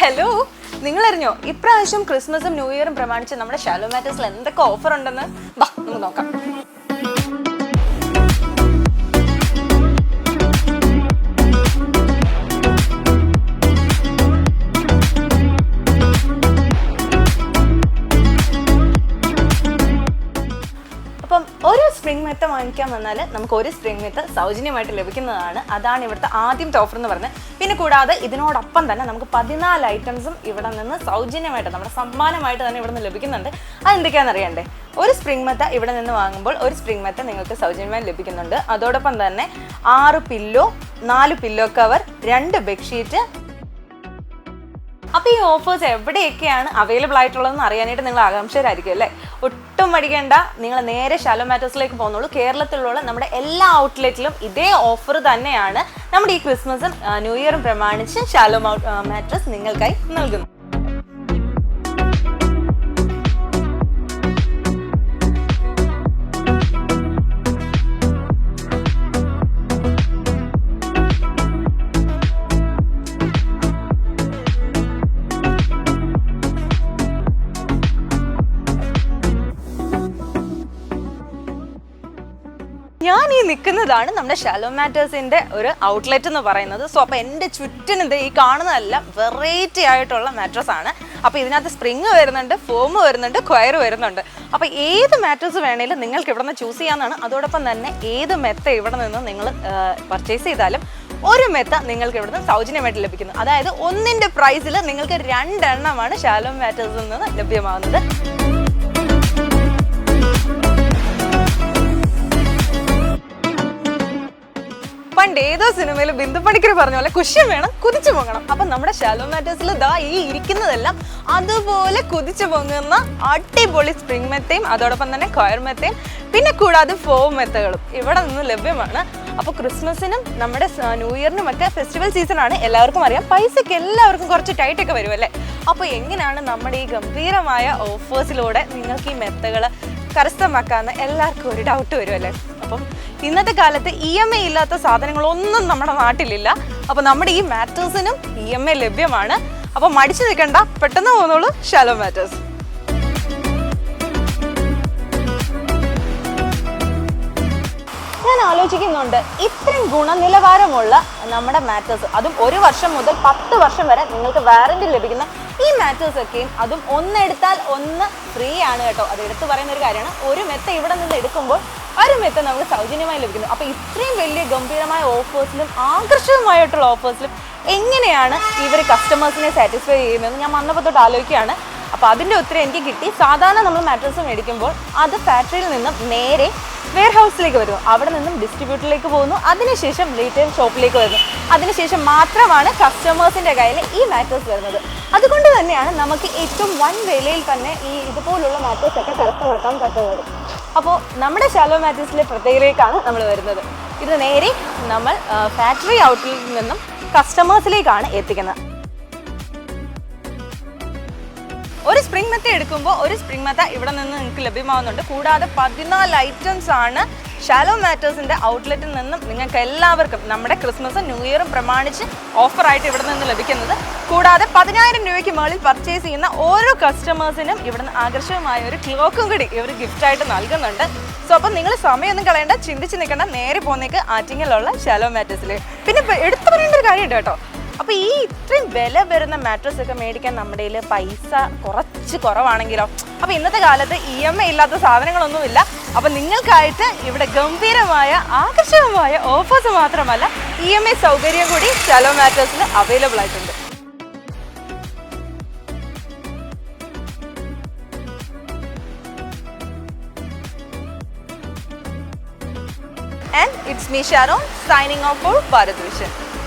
Hello നിങ്ങളറിഞ്ഞോ? ഇപ്രാവശ്യം ക്രിസ്മസും new ഇയറും പ്രമാണിച്ച് നമ്മുടെ ഷാലോ മാറ്റേഴ്സിൽ എന്തൊക്കെ ഓഫർ ഉണ്ടെന്ന്? വാ നമുക്ക് നോക്കാം. വാങ്ങിക്കാൻ വന്നാൽ നമുക്ക് ഒരു സ്പ്രിംഗ് വിത്ത് സൗജന്യമായിട്ട് ലഭിക്കുന്നതാണ്. അതാണ് ഇവിടുത്തെ ആദ്യത്തെ ഓഫർ എന്ന് പറഞ്ഞത് പിന്നെ കൂടാതെ ഇതിനോടൊപ്പം തന്നെ നമുക്ക് പതിനാല് ഐറ്റംസും ഇവിടെ നിന്ന് സൗജന്യമായിട്ട് നമ്മുടെ സമ്മാനമായിട്ട് തന്നെ ഇവിടെ നിന്ന് ലഭിക്കുന്നുണ്ട്. അതെന്തൊക്കെയാണെന്ന് അറിയണ്ടേ? ഒരു സ്പ്രിംഗ് മെത്ത ഇവിടെ നിന്ന് വാങ്ങുമ്പോൾ ഒരു സ്പ്രിംഗ് മെത്ത നിങ്ങൾക്ക് സൗജന്യമായി ലഭിക്കുന്നുണ്ട്. അതോടൊപ്പം തന്നെ ആറ് പില്ലോ നാല് പില്ലോ കവർ രണ്ട് ബെഡ്ഷീറ്റ് അപ്പോൾ ഈ ഓഫേഴ്സ് എവിടെയൊക്കെയാണ് അവൈലബിൾ ആയിട്ടുള്ളതെന്ന് അറിയാനായിട്ട് നിങ്ങൾ ആകാംക്ഷരായിരിക്കും അല്ലേ? ഒട്ടും മടിക്കേണ്ട. നിങ്ങൾ നേരെ ഷാലോ മാറ്റേഴ്സിലേക്ക് പോകുന്നുള്ളൂ. കേരളത്തിലുള്ള നമ്മുടെ എല്ലാ ഔട്ട്ലെറ്റിലും ഇതേ ഓഫർ തന്നെയാണ് നമ്മുടെ ഈ ക്രിസ്മസും ന്യൂ ഇയറും പ്രമാണിച്ച് ഷാലോ മാറ്റേഴ്സ് നിങ്ങൾക്കായി നൽകുന്നു ഞാൻ ഈ നിൽക്കുന്നതാണ് നമ്മുടെ ഷാലോ മാറ്റേഴ്സിന്റെ ഒരു ഔട്ട്ലെറ്റ് എന്ന് പറയുന്നത്. സോ അപ്പോൾ എന്റെ ചുറ്റിന് ഇത് ഈ കാണുന്നതെല്ലാം വെറൈറ്റി ആയിട്ടുള്ള മാട്രസ് ആണ്. അപ്പോൾ ഇതിനകത്ത് സ്പ്രിങ് വരുന്നുണ്ട് ഫോം വരുന്നുണ്ട് ക്വയർ വരുന്നുണ്ട്. അപ്പോൾ ഏത് മാറ്റേഴ്സ് വേണേലും നിങ്ങൾക്ക് ഇവിടെ നിന്ന് ചൂസ് ചെയ്യാന്നാണ് അതോടൊപ്പം തന്നെ ഏത് മെത്ത ഇവിടെ നിന്ന് നിങ്ങൾ പർച്ചേസ് ചെയ്താലും ഒരു മെത്ത നിങ്ങൾക്ക് ഇവിടുന്ന് സൗജന്യമായിട്ട് ലഭിക്കുന്നു. അതായത് ഒന്നിന്റെ പ്രൈസിൽ നിങ്ങൾക്ക് രണ്ടെണ്ണമാണ് ഷാലോ മാറ്റേഴ്സിൽ നിന്ന് ലഭ്യമാകുന്നത് പണ്ട് ഏതോ സിനിമയിൽ ബിന്ദു പണിക്കർ പറഞ്ഞ പോലെ കുശ്യം വേണം കുതിച്ചു പൊങ്ങണം. അപ്പൊ നമ്മുടെ ഷാലോ മാറ്റേഴ്സിൽ ദാ ഈ ഇരിക്കുന്നതെല്ലാം അതുപോലെ കുതിച്ചു പൊങ്ങുന്ന അടിപൊളി സ്പ്രിംഗ് മെത്തയും അതോടൊപ്പം തന്നെ കോയർ മെത്തയും പിന്നെ കൂടാതെ ഫോം മെത്തകളും ഇവിടെ നിന്ന് ലഭ്യമാണ്. അപ്പോൾ ക്രിസ്മസിനും നമ്മുടെ ന്യൂ ഇയറിനും ഒക്കെ ഫെസ്റ്റിവൽ സീസൺ ആണ്. എല്ലാവർക്കും അറിയാം. പൈസയ്ക്ക് എല്ലാവർക്കും കുറച്ച് ടൈറ്റ് ഒക്കെ വരുമല്ലേ അപ്പോൾ എങ്ങനെയാണ് നമ്മുടെ ഈ ഗംഭീരമായ ഓഫേഴ്സിലൂടെ നിങ്ങൾക്ക് ഈ മെത്തകൾ കരസ്ഥമാക്കാന്ന് എല്ലാവർക്കും ഒരു ഡൗട്ട് വരുമല്ലേ അപ്പം ഇന്നത്തെ കാലത്ത് ഇ എം ഐ ഇല്ലാത്ത സാധനങ്ങളൊന്നും നമ്മുടെ നാട്ടിലില്ല. അപ്പോൾ നമ്മുടെ ഈ മാറ്റേഴ്സിനും ഇ എം ഐ ലഭ്യമാണ്. അപ്പോൾ മടിച്ചു നിൽക്കണ്ട പെട്ടെന്ന് പോകുന്നുള്ളൂ ഷാലോ മാറ്റേഴ്സ് ഞാൻ ആലോചിക്കുന്നുണ്ട് ഇത്രയും ഗുണനിലവാരമുള്ള നമ്മുടെ മാറ്റേഴ്സ് അതും ഒരു വർഷം മുതൽ പത്ത് വർഷം വരെ നിങ്ങൾക്ക് വാറന്റി ലഭിക്കുന്ന ഈ മാറ്റേഴ്സ് ഒക്കെയും അതും ഒന്നെടുത്താൽ ഒന്ന് ഫ്രീ ആണ് കേട്ടോ. അത് എടുത്തു പറയുന്ന ഒരു കാര്യമാണ്. ഒരു മെത്ത ഇവിടെ നിന്ന് എടുക്കുമ്പോൾ ഒരു മെത്ത നമുക്ക് സൗജന്യമായി ലഭിക്കുന്നു. അപ്പോൾ ഇത്രയും വലിയ ഗംഭീരമായ ഓഫേഴ്സിലും ആകർഷകമായിട്ടുള്ള ഓഫേഴ്സിലും എങ്ങനെയാണ് ഇവർ കസ്റ്റമേഴ്സിനെ സാറ്റിസ്ഫൈ ചെയ്യുന്നതെന്ന് ഞാൻ വന്നപ്പോൾ തൊട്ട് ആലോചിക്കുകയാണ്. അപ്പോൾ അതിന്റെ ഉത്തരം എനിക്ക് കിട്ടി. സാധാരണ നമ്മൾ മാട്രസ് മേടിക്കുമ്പോൾ അത് ഫാക്ടറിയിൽ നിന്നും നേരെ വെയർ ഹൗസിലേക്ക് വരുന്നു. അവിടെ നിന്നും ഡിസ്ട്രിബ്യൂട്ടറിലേക്ക് പോകുന്നു. അതിനുശേഷം റീറ്റെയിൽ ഷോപ്പിലേക്ക് വരുന്നു. അതിനുശേഷം മാത്രമാണ് കസ്റ്റമേഴ്സിന്റെ കയ്യിൽ ഈ മാറ്റേഴ്സ് വരുന്നത്. അതുകൊണ്ട് തന്നെയാണ് നമുക്ക് ഏറ്റവും വൻ വിലയിൽ തന്നെ ഈ ഇതുപോലുള്ള മാറ്റേഴ്സൊക്കെ ഒക്കെ കരസ്ഥമാക്കാൻ പറ്റുന്നത്. അപ്പോൾ നമ്മുടെ ഷാലോ മാറ്റിസിലെ പ്രത്യേകതയിലേക്കാണ് നമ്മൾ വരുന്നത്. ഇത് നേരെ നമ്മൾ ഫാക്ടറി ഔട്ട്ലെറ്റിൽ നിന്നും കസ്റ്റമേഴ്സിലേക്കാണ് എത്തിക്കുന്നത്. ഒരു സ്പ്രിംഗ് മെത്ത എടുക്കുമ്പോൾ ഒരു സ്പ്രിംഗ് മെത്ത ഇവിടെ നിന്ന് നിങ്ങൾക്ക് ലഭ്യമാവുന്നുണ്ട്. കൂടാതെ പതിനാല് ഐറ്റംസ് ആണ് ഷാലോ മാറ്റേഴ്സിന്റെ ഔട്ട്ലെറ്റിൽ നിന്നും നിങ്ങൾക്ക് എല്ലാവർക്കും നമ്മുടെ ക്രിസ്മസും ന്യൂ ഇയറും പ്രമാണിച്ച് ഓഫറായിട്ട് ഇവിടെ നിന്ന് ലഭിക്കുന്നത്. കൂടാതെ പതിനായിരം രൂപയ്ക്ക് മുകളിൽ പർച്ചേസ് ചെയ്യുന്ന ഓരോ കസ്റ്റമേഴ്സിനും ഇവിടെ നിന്ന് ആകർഷകമായ ഒരു ക്ലോക്കും കൂടി ഇവർ ഗിഫ്റ്റായിട്ട് നൽകുന്നുണ്ട്. സോ അപ്പം നിങ്ങൾ സമയമൊന്നും കളയേണ്ട ചിന്തിച്ച് നിൽക്കേണ്ട. നേരെ പോകുന്നേക്ക് ആറ്റിങ്ങലുള്ള ഷാലോ മാറ്റേഴ്സിൽ പിന്നെ എടുത്തു പറയേണ്ട ഒരു കാര്യമുണ്ട് കേട്ടോ. അപ്പൊ ഈ ഇത്രയും വില വരുന്ന മാട്രസ് ഒക്കെ മേടിക്കാൻ നമ്മുടെ കയ്യിൽ പൈസ കുറച്ച് കുറവാണെങ്കിലോ അപ്പൊ ഇന്നത്തെ കാലത്ത് ഇ എം ഐ ഇല്ലാത്ത സാധനങ്ങളൊന്നുമില്ല അപ്പൊ നിങ്ങൾക്കായിട്ട് ഇവിടെ ഗംഭീരമായ ആകർഷകമായ ഓഫേഴ്സ് മാത്രമല്ല ഇ എം ഐ സൗകര്യം കൂടി ഷാലോ മാറ്റേഴ്സിൽ അവൈലബിൾ ആയിട്ടുണ്ട് and it's me ഷാറോ signing off for Bharat Vision.